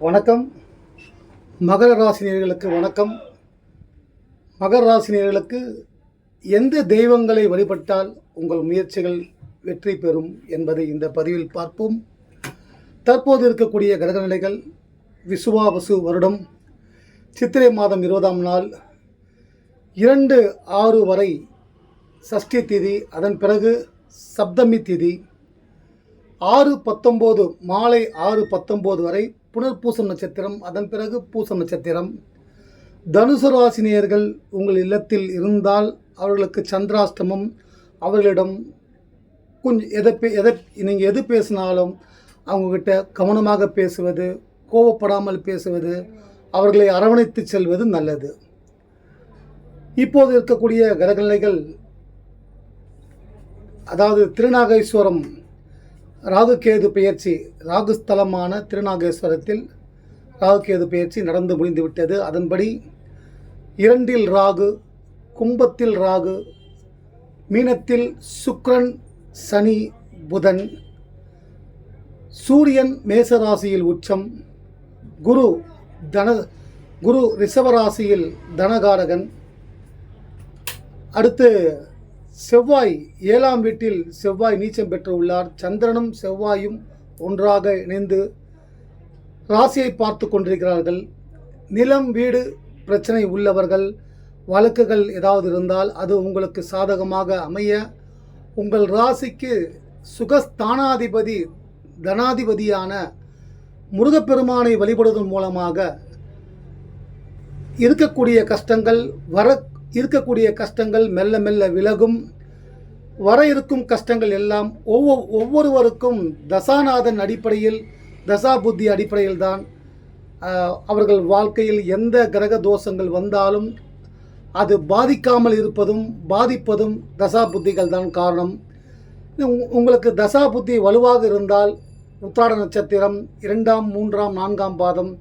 வணக்கம். மகர ராசினியர்களுக்கு வணக்கம். மகர ராசினியர்களுக்கு எந்த தெய்வங்களை வழிபட்டால் உங்கள் முயற்சிகள் வெற்றி பெறும் என்பதை இந்த பதிவில் பார்ப்போம். தற்போது இருக்கக்கூடிய கிரகநிலைகள் விசுவாவசு வருடம் சித்திரை மாதம் இருபதாம் நாள் இரண்டு ஆறு வரை சஷ்டி திதி அதன் பிறகு சப்தமி திதி ஆறு பத்தொம்போது மாலை ஆறு பத்தொம்போது வரை புனர்பூசம் நட்சத்திரம் அதன் பிறகு பூசம் நட்சத்திரம். தனுசு ராசினியர்கள் உங்கள் இல்லத்தில் இருந்தால் அவர்களுக்கு சந்திராஷ்டமம். அவர்களிடம் கொஞ்சம் எதை பே எதை நீங்கள் எது பேசினாலும் அவங்கக்கிட்ட கவனமாக பேசுவது கோவப்படாமல் பேசுவது அவர்களை அரவணைத்து செல்வது நல்லது. இப்போது இருக்கக்கூடிய கிரகநிலைகள் அதாவது திருநாகேஸ்வரம் ராகுகேது பெயர்ச்சி ராகுஸ்தலமான திருநாகேஸ்வரத்தில் ராகுகேது பெயர்ச்சி நடந்து முடிந்துவிட்டது. அதன்படி இரண்டில் ராகு கும்பத்தில் ராகு மீனத்தில் சுக்ரன் சனி புதன் சூரியன் மேசராசியில் உச்சம் குரு தன குரு ரிஷபராசியில் தனகாரகன். அடுத்து செவ்வாய் ஏழாம் வீட்டில் செவ்வாய் நீச்சம் பெற்று உள்ளார். சந்திரனும் செவ்வாயும் ஒன்றாக இணைந்து ராசியை பார்த்து கொண்டிருக்கிறார்கள். நிலம் வீடு பிரச்சனை உள்ளவர்கள் வழக்குகள் ஏதாவது இருந்தால் அது உங்களுக்கு சாதகமாக அமைய உங்கள் ராசிக்கு சுகஸ்தானாதிபதி தனாதிபதியான முருகப்பெருமானை வழிபடுவதன் மூலமாக இருக்கக்கூடிய கஷ்டங்கள் வர இருக்கக்கூடிய கஷ்டங்கள் மெல்ல மெல்ல விலகும். வர இருக்கும் கஷ்டங்கள் எல்லாம் ஒவ்வொரு ஒவ்வொருவருக்கும் தசாநாதன் அடிப்படையில் தசா புத்தி அடிப்படையில் தான் அவர்கள் வாழ்க்கையில் எந்த கிரக தோஷங்கள் வந்தாலும் அது பாதிக்காமல் இருப்பதும் பாதிப்பதும் தசா புத்திகள் தான் காரணம். உங்களுக்கு தசா புத்தி வலுவாக இருந்தால் உத்திராட நட்சத்திரம் இரண்டாம் மூன்றாம் நான்காம் பாதம்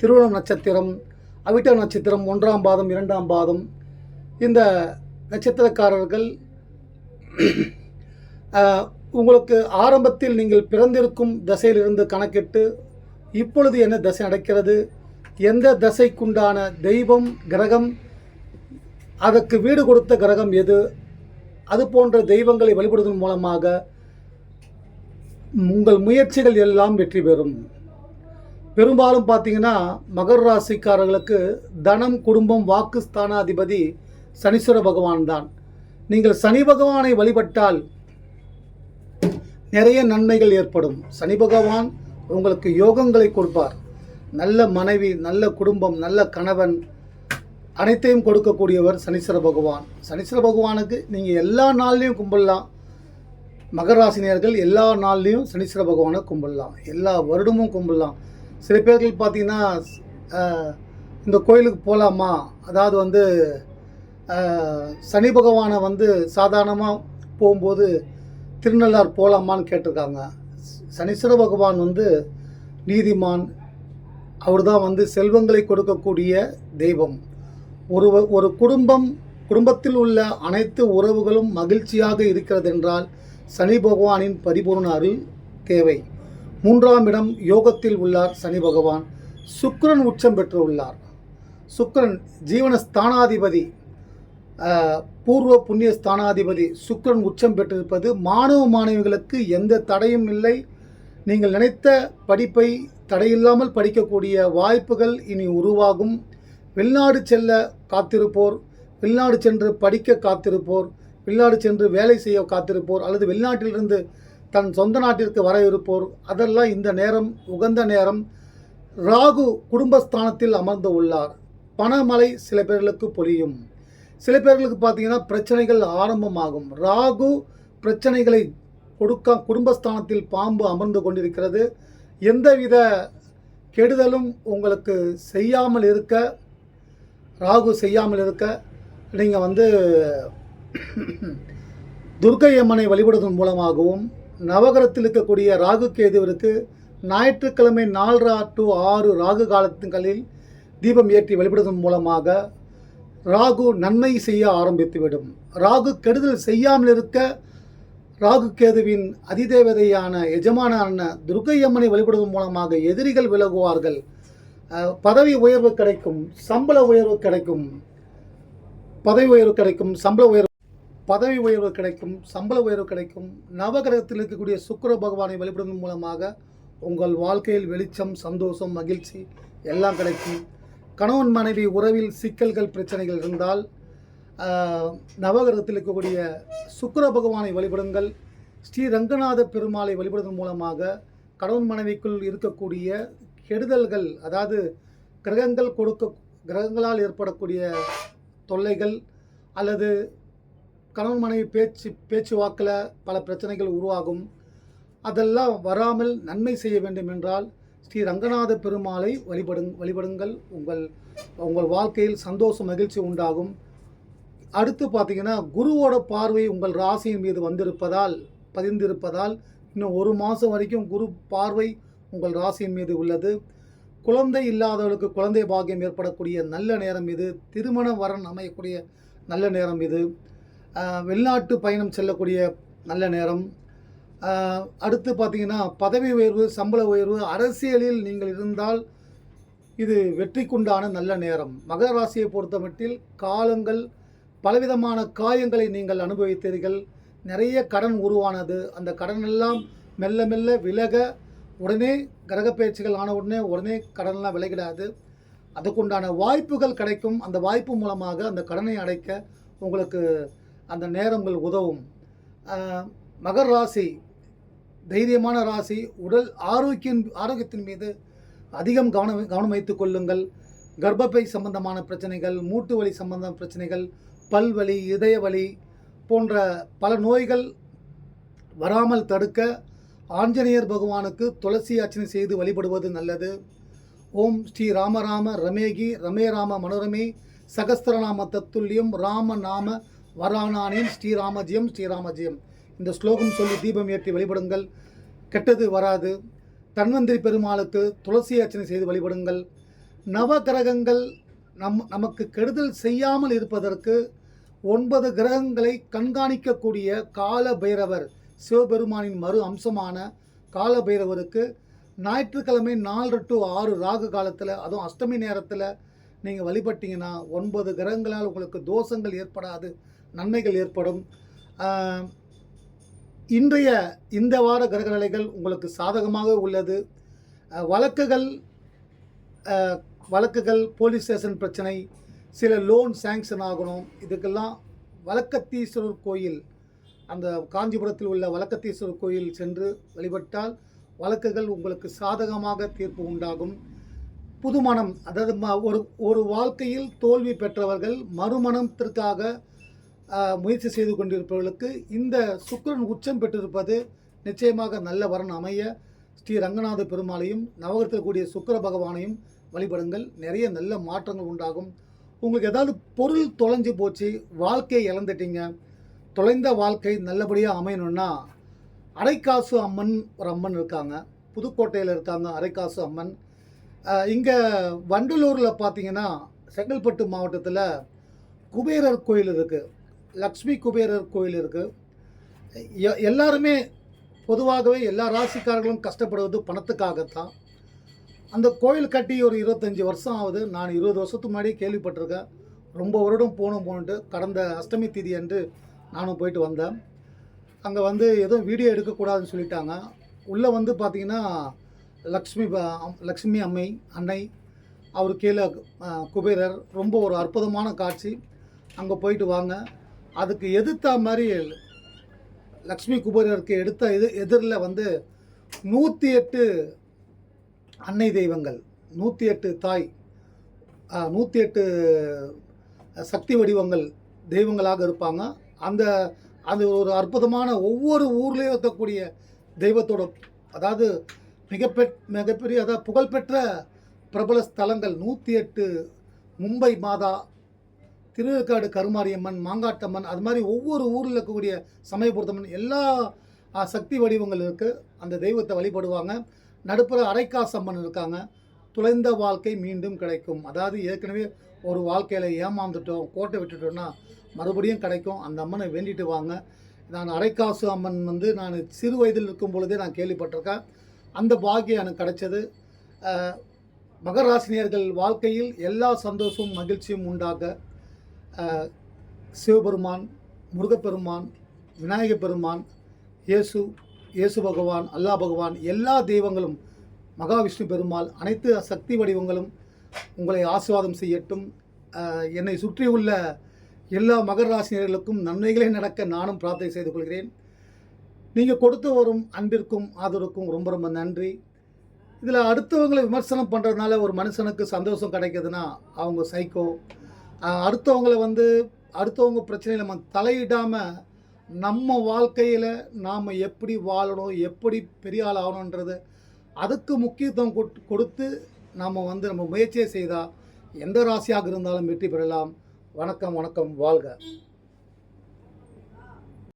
திருவண்ணம் நட்சத்திரம் அவிட்ட நட்சத்திரம் ஒன்றாம் பாதம் இரண்டாம் பாதம் இந்த நட்சத்திரக்காரர்கள் உங்களுக்கு ஆரம்பத்தில் நீங்கள் பிறந்திருக்கும் தசையிலிருந்து கணக்கிட்டு இப்பொழுது என்ன தசை நடக்கிறது எந்த தசைக்குண்டான தெய்வம் கிரகம் அதற்கு வீடு கொடுத்த கிரகம் எது அது போன்ற தெய்வங்களை வழிபடுவதன் மூலமாக உங்கள் முயற்சிகள் எல்லாம் வெற்றி பெறும். பெரும்பாலும் பார்த்தீங்கன்னா மகர் ராசிக்காரர்களுக்கு தனம் குடும்பம் வாக்கு ஸ்தானாதிபதி சனீஸ்வர பகவான் தான். நீங்கள் சனி பகவானை வழிபட்டால் நிறைய நன்மைகள் ஏற்படும். சனி பகவான் உங்களுக்கு யோகங்களை கொடுப்பார். நல்ல மனைவி நல்ல குடும்பம் நல்ல கணவன் அனைத்தையும் கொடுக்கக்கூடியவர் சனீஸ்வர பகவான். சனீஸ்வர பகவானுக்கு நீங்கள் எல்லா நாள்லேயும் கும்பிடலாம். மகராசினியர்கள் எல்லா நாள்லேயும் சனீஸ்வர பகவானை கும்பிடலாம். எல்லா வருடமும் கும்பிடலாம். சில பேர்கள் பார்த்தீங்கன்னா இந்த கோயிலுக்கு போகலாமா அதாவது வந்து சனி பகவானை வந்து சாதாரணமாக போகும்போது திருநள்ளார் போகலாமான்னு கேட்டிருக்காங்க. சனீஸ்வர பகவான் வந்து நீதிமான். அவர் தான் வந்து செல்வங்களை கொடுக்கக்கூடிய தெய்வம். ஒரு ஒரு குடும்பம் குடும்பத்தில் உள்ள அனைத்து உறவுகளும் மகிழ்ச்சியாக இருக்கிறது என்றால் சனி பகவானின் பரிபூர்ண அருள் தேவை. மூன்றாம் இடம் யோகத்தில் உள்ளார் சனி பகவான். சுக்கரன் உச்சம் பெற்று உள்ளார் சுக்கரன் ஜீவன ஸ்தானாதிபதி பூர்வ புண்ணிய ஸ்தானாதிபதி சுக்கரன் உச்சம் பெற்றிருப்பது மாணவ மாணவிகளுக்கு எந்த தடையும் இல்லை. நீங்கள் நினைத்த படிப்பை தடையில்லாமல் படிக்கக்கூடிய வாய்ப்புகள் இனி உருவாகும். வெளிநாடு செல்ல காத்திருப்போர் வெளிநாடு சென்று படிக்க காத்திருப்போர் வெளிநாடு சென்று வேலை செய்ய காத்திருப்போர் அல்லது வெளிநாட்டிலிருந்து தன் சொந்த நாட்டிற்கு வர இருப்போர் அதெல்லாம் இந்த நேரம் உகந்த நேரம். ராகு குடும்பஸ்தானத்தில் அமர்ந்து உள்ளார். பணமழை சில பேர்களுக்கு பொழியும். சில பேர்களுக்கு பார்த்தீங்கன்னா பிரச்சனைகள் ஆரம்பமாகும். ராகு பிரச்சனைகளை கொடுக்க குடும்பஸ்தானத்தில் பாம்பு அமர்ந்து கொண்டிருக்கிறது. எந்தவித கெடுதலும் உங்களுக்கு செய்யாமல் இருக்க ராகு செய்யாமல் இருக்க நீங்கள் வந்து துர்க்கை அம்மனை வழிபடுவதன் மூலமாகவும் நவகரத்தில் இருக்கக்கூடிய ராகு கேதுவிற்கு ஞாயிற்றுக்கிழமை நாலு டு ஆறு ராகு காலத்துகளில் தீபம் ஏற்றி வழிபடுவதன் மூலமாக ராகு நன்மை செய்ய ஆரம்பித்துவிடும். ராகு கெடுதல் செய்யாமல் இருக்க ராகு கேதுவின் அதிதேவதையான எஜமானான துர்க்கை அம்மனை வழிபடுவதன் மூலமாக எதிரிகள் விலகுவார்கள். பதவி உயர்வு கிடைக்கும் சம்பள உயர்வு கிடைக்கும். பதவி உயர்வு கிடைக்கும் சம்பள உயர்வு பதவி உயர்வு கிடைக்கும் சம்பள உயர்வு கிடைக்கும். நவகிரகத்தில் இருக்கக்கூடிய சுக்கிர பகவானை வழிபடுவதன் மூலமாக உங்கள் வாழ்க்கையில் வெளிச்சம் சந்தோஷம் மகிழ்ச்சி எல்லாம் கிடைக்கும். கணவன் மனைவி உறவில் சிக்கல்கள் பிரச்சனைகள் இருந்தால் நவகிரகத்தில் இருக்கக்கூடிய சுக்கிர பகவானை வழிபடுங்கள். ஸ்ரீ ரங்கநாத பெருமாளை வழிபடுவதன் மூலமாக கணவன் மனைவிக்குள் இருக்கக்கூடிய கெடுதல்கள் அதாவது கிரகங்கள் கொடுக்க கிரகங்களால் ஏற்படக்கூடிய தொல்லைகள் அல்லது கணவன் மனைவி பேச்சு பேச்சுவாக்கில் பல பிரச்சனைகள் உருவாகும். அதெல்லாம் வராமல் நன்மை செய்ய வேண்டும் என்றால் ஸ்ரீ ரங்கநாத பெருமாளை வழிபடு வழிபடுங்கள். உங்கள் உங்கள் வாழ்க்கையில் சந்தோஷம் மகிழ்ச்சி உண்டாகும். அடுத்து பார்த்தீங்கன்னா குருவோட பார்வை உங்கள் ராசியின் மீது வந்திருப்பதால் பதிந்திருப்பதால் இன்னும் ஒரு மாதம் வரைக்கும் குரு பார்வை உங்கள் ராசியின் மீது உள்ளது. குழந்தை இல்லாதவர்களுக்கு குழந்தை பாக்கியம் ஏற்படக்கூடிய நல்ல நேரம் இது. திருமண வரன் அமையக்கூடிய நல்ல நேரம் இது. வெளிநாட்டு பயணம் செல்லக்கூடிய நல்ல நேரம். அடுத்து பார்த்தீங்கன்னா பதவி உயர்வு சம்பள உயர்வு அரசியலில் நீங்கள் இருந்தால் இது வெற்றிக்குண்டான நல்ல நேரம். மகர ராசியை பொறுத்தமட்டில் காலங்கள் பலவிதமான காயங்களை நீங்கள் அனுபவித்தீர்கள். நிறைய கடன் உருவானது. அந்த கடன் எல்லாம் மெல்ல மெல்ல விலக உடனே கிரக பயிற்சிகள் ஆன உடனே உடனே கடன்லாம் விலகிடாது. அதுக்குண்டான வாய்ப்புகள் கிடைக்கும். அந்த வாய்ப்பு மூலமாக அந்த கடனை அடைக்க உங்களுக்கு அந்த நேரங்கள் உதவும். மகர் ராசி தைரியமான ராசி உடல் ஆரோக்கியம் ஆரோக்கியத்தின் மீது அதிகம் கவனம் கவனம் வைத்துக் கொள்ளுங்கள். கர்ப்பப்பை சம்பந்தமான பிரச்சனைகள் மூட்டு வலி சம்பந்த பிரச்சனைகள் பல்வலி இதய வலி போன்ற பல நோய்கள் வராமல் தடுக்க ஆஞ்சநேயர் பகவானுக்கு துளசி அர்ச்சனை செய்து வழிபடுவது நல்லது. ஓம் ஸ்ரீ ராமராம ரமேகி ரமே ராம மனோரமே சகஸ்திரநாம தத்துல்யம் ராம நாம வரானானேன் ஸ்ரீராமஜியம் ஸ்ரீராமஜியம் இந்த ஸ்லோகம் சொல்லி தீபம் ஏற்றி வழிபடுங்கள். கெட்டது வராது. தன்வந்திரி பெருமாளுக்கு துளசி அர்ச்சனை செய்து வழிபடுங்கள். நவகிரகங்கள் நம் நமக்கு கெடுதல் செய்யாமல் இருப்பதற்கு ஒன்பது கிரகங்களை கண்காணிக்கக்கூடிய கால பைரவர் சிவபெருமானின் மறு அம்சமான கால பைரவருக்கு ஞாயிற்றுக்கிழமை நாலு டு ஆறு ராகு காலத்தில் அதுவும் அஷ்டமி நேரத்தில் நீங்கள் வழிபட்டீங்கன்னா ஒன்பது கிரகங்களால் உங்களுக்கு தோஷங்கள் ஏற்படாது நன்மைகள் ஏற்படும். இன்றைய இந்த வார கிரக நிலைகள் உங்களுக்கு சாதகமாக உள்ளது. வழக்குகள் வழக்குகள் போலீஸ் ஸ்டேஷன் பிரச்சனை சில லோன் சேங்ஷன் ஆகணும். இதுக்கெல்லாம் வழக்கத்தீஸ்வரர் கோயில் அந்த காஞ்சிபுரத்தில் உள்ள வழக்கத்தீஸ்வரர் கோயில் சென்று வழிபட்டால் வழக்குகள் உங்களுக்கு சாதகமாக தீர்ப்பு உண்டாகும். புதுமணம் அதாவது ம- ஒரு ஒரு வாழ்க்கையில் தோல்வி பெற்றவர்கள் மறுமணத்திற்காக முயற்சி செய்து கொண்டிருப்பவர்களுக்கு இந்த சுக்கரன் உச்சம் பெற்றிருப்பது நிச்சயமாக நல்ல வரன் அமைய ஸ்ரீ ரங்கநாத பெருமாளையும் நவகரத்தில் கூடிய சுக்கிர பகவானையும் வழிபடுங்கள். நிறைய நல்ல மாற்றங்கள் உண்டாகும். உங்களுக்கு ஏதாவது பொருள் தொலைஞ்சு போச்சு வாழ்க்கையை இழந்துட்டீங்க தொலைந்த வாழ்க்கை நல்லபடியாக அமையணும்னா அரைக்காசு அம்மன் ஒரு அம்மன் இருக்காங்க. புதுக்கோட்டையில் இருக்காங்க அரைக்காசு அம்மன். இங்கே வண்டலூரில் பார்த்தீங்கன்னா செங்கல்பட்டு மாவட்டத்தில் குபேரர் கோயில் இருக்குது லக்ஷ்மி குபேரர் கோயில் இருக்குது எல்லாருமே பொதுவாகவே எல்லா ராசிக்காரர்களும் கஷ்டப்படுவது பணத்துக்காகத்தான். அந்த கோயில் கட்டி ஒரு இருபத்தஞ்சி வருஷம் ஆகுது. நான் இருபது வருஷத்துக்கு முன்னாடியே கேள்விப்பட்டிருக்கேன். ரொம்ப வருடம் போகணும் போகணுன்ட்டு கடந்த அஷ்டமி தேதி அன்று நானும் போயிட்டு வந்தேன். அங்கே வந்து எதுவும் வீடியோ எடுக்கக்கூடாதுன்னு சொல்லிட்டாங்க. உள்ளே வந்து பார்த்தீங்கன்னா லக்ஷ்மி அம்- லக்ஷ்மி அம்மை அன்னை அவர் கீழே குபேரர். ரொம்ப ஒரு அற்புதமான காட்சி. அங்கே போயிட்டு வாங்க. அதுக்கு எதிர்த்த மாதிரி லக்ஷ்மி குபேரருக்கு எடுத்த எது எதிரில் வந்து நூற்றி எட்டு அன்னை தெய்வங்கள் நூற்றி எட்டு தாய் நூற்றி எட்டு சக்தி வடிவங்கள் தெய்வங்களாக இருப்பாங்க. அந்த அது ஒரு அற்புதமான ஒவ்வொரு ஊர்லேயும் இருக்கக்கூடிய தெய்வத்தோட அதாவது மிகப்பெ மிகப்பெரிய அதாவது புகழ்பெற்ற பிரபல ஸ்தலங்கள் நூற்றி எட்டு மும்பை மாதா திருவேற்காடு கருமாரியம்மன் மாங்காட்டம்மன் அது மாதிரி ஒவ்வொரு ஊரில் இருக்கக்கூடிய சமயபுரத்தம்மன் எல்லா சக்தி வடிவங்கள் இருக்குது அந்த தெய்வத்தை வழிபடுவாங்க. நடுப்புற அரைக்காசம்மன் இருக்காங்க. துளைந்த வாழ்க்கை மீண்டும் கிடைக்கும். அதாவது ஏற்கனவே ஒரு வாழ்க்கையில் ஏமாந்துட்டோம் கோட்டை விட்டுட்டோம்னா மறுபடியும் கிடைக்கும். அந்த அம்மனை வேண்டிட்டு வாங்க. நான் அரைக்காசு அம்மன் வந்து நான் சிறு வயதில் இருக்கும் பொழுதே நான் கேள்விப்பட்டிருக்கேன். அந்த பாக்கியம் எனக்கு கிடைச்சது. மகராசினியர்கள் வாழ்க்கையில் எல்லா சந்தோஷமும் மகிழ்ச்சியும் உண்டாக சிவபெருமான் முருகப்பெருமான் விநாயகப் பெருமான் இயேசு இயேசு பகவான் அல்லாஹ் பகவான் எல்லா தெய்வங்களும் மகாவிஷ்ணு பெருமாள் அனைத்து சக்தி வடிவங்களும் உங்களை ஆசீர்வாதம் செய்யட்டும். என்னை சுற்றியுள்ள எல்லா மகர ராசினியர்களுக்கும் நன்மைகளே நடக்க நானும் பிரார்த்தனை செய்து கொள்கிறேன். நீங்கள் கொடுத்து வரும் அன்பிற்கும் ஆதரவுக்கும் ரொம்ப ரொம்ப நன்றி. இதில் அடுத்தவங்களை விமர்சனம் பண்ணுறதுனால ஒரு மனுஷனுக்கு சந்தோஷம் கிடைக்கிதுன்னா அவங்க சைக்கோ அடுத்தவங்களை வந்து அடுத்தவங்க பிரச்சனையில் நம்ம தலையிடாமல் நம்ம வாழ்க்கையில் நாம் எப்படி வாழணும் எப்படி பெரிய ஆள் ஆகணுன்றது அதுக்கு முக்கியத்துவம் கொட்- கொடுத்து நாம் வந்து நம்ம முயற்சியை செய்தால் எந்த ராசியாக இருந்தாலும் வெற்றி பெறலாம். வணக்கம் வணக்கம் வாழ்க.